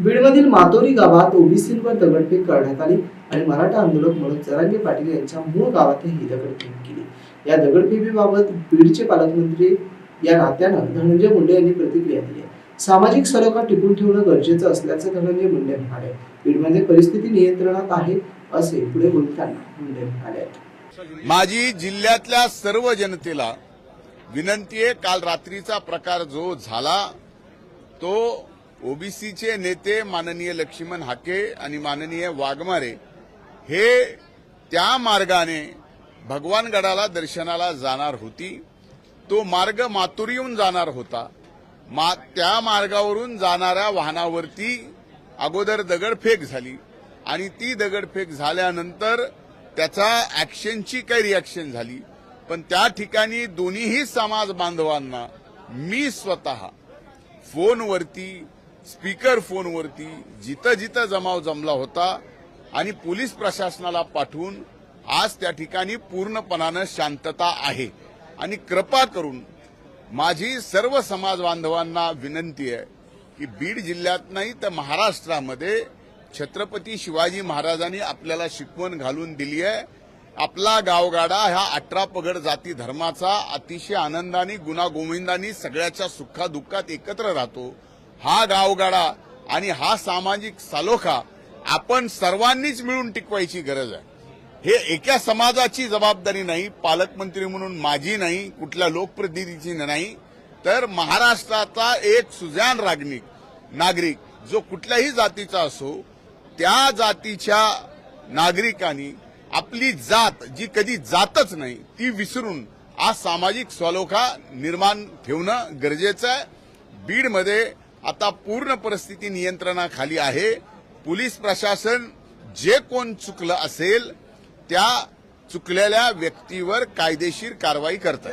बीडमधील मातोरी गावात ओबीसींवर दगडफेक करण्यात आली आणि मराठा आंदोलक मनोज जरांगे पाटील यांच्या मूळ गावातही ही दगडफेक केली. या दगडफेकीबाबत बीडचे पालकमंत्री या नात्यानं धनंजय मुंडे यांनी प्रतिक्रिया दिली. आहे. सामाजिक सलोखा टिकून ठेवणं गरजेचं असल्याचं धनंजय मुंडे म्हणाले. बीडमध्ये परिस्थिती नियंत्रणात आहे असे पुढे बोलताना मुंडे म्हणाले. माझी जिल्ह्यातल्या सर्व जनतेला विनंती आहे काल रात्रीचा प्रकार जो झाला तो ओबीसीचे नेते माननीय लक्ष्मण हाके आणि माननीय वाघमारे हे त्या मार्गाने भगवानगडाला दर्शनाला जाणार होती. तो मार्ग मातुरीहून जाणार होता. मा त्या मार्गावरून जाणाऱ्या वाहनावरती अगोदर दगडफेक झाली आणि ती दगडफेक झाल्यानंतर त्याचा ऍक्शनची काही रिॲक्शन झाली. पण त्या ठिकाणी दोन्हीही समाज बांधवांना मी स्वतः फोनवरती स्पीकर फोनवरती जिथं जिथं जमाव जमला होता आणि पोलीस प्रशासनाला पाठवून आज त्या ठिकाणी पूर्णपणानं शांतता आहे. आणि कृपा करून माझी सर्व समाज बांधवांना विनंती आहे की बीड जिल्ह्यात नाही तर महाराष्ट्रामध्ये छत्रपती शिवाजी महाराजांनी आपल्याला शिकवण घालून दिली आहे. आपला गावगाडा ह्या अठरा पगड जाती धर्माचा अतिशय आनंदाने गुणागोविंदाने सगळ्याच्या सुखादुःखात एकत्र राहतो. हा गावगाडा आणि हा सामाजिक सालोखा आपण सर्वांनीच मिळून टिकवायची गरज आहे. हे एका समाजाची जबाबदारी नाही पालकमंत्री म्हणून माझी नाही कुठल्या लोकप्रतिनिधीची नाही. तर महाराष्ट्राचा एक सुजान रागनिक नागरिक जो कुठल्याही जातीचा असो त्या जातीच्या नागरिकांनी आपली जात जी कधी जातच नाही ती विसरून आज सामाजिक स्वालोखा निर्माण ठेवणं गरजेचं आहे. बीडमध्ये आता पूर्ण परिस्थिती नियंत्रणाखाली आहे. पोलीस प्रशासन जे कोण चुकलं असेल त्या चुकलेल्या व्यक्तीवर कायदेशीर कारवाई करतात आहे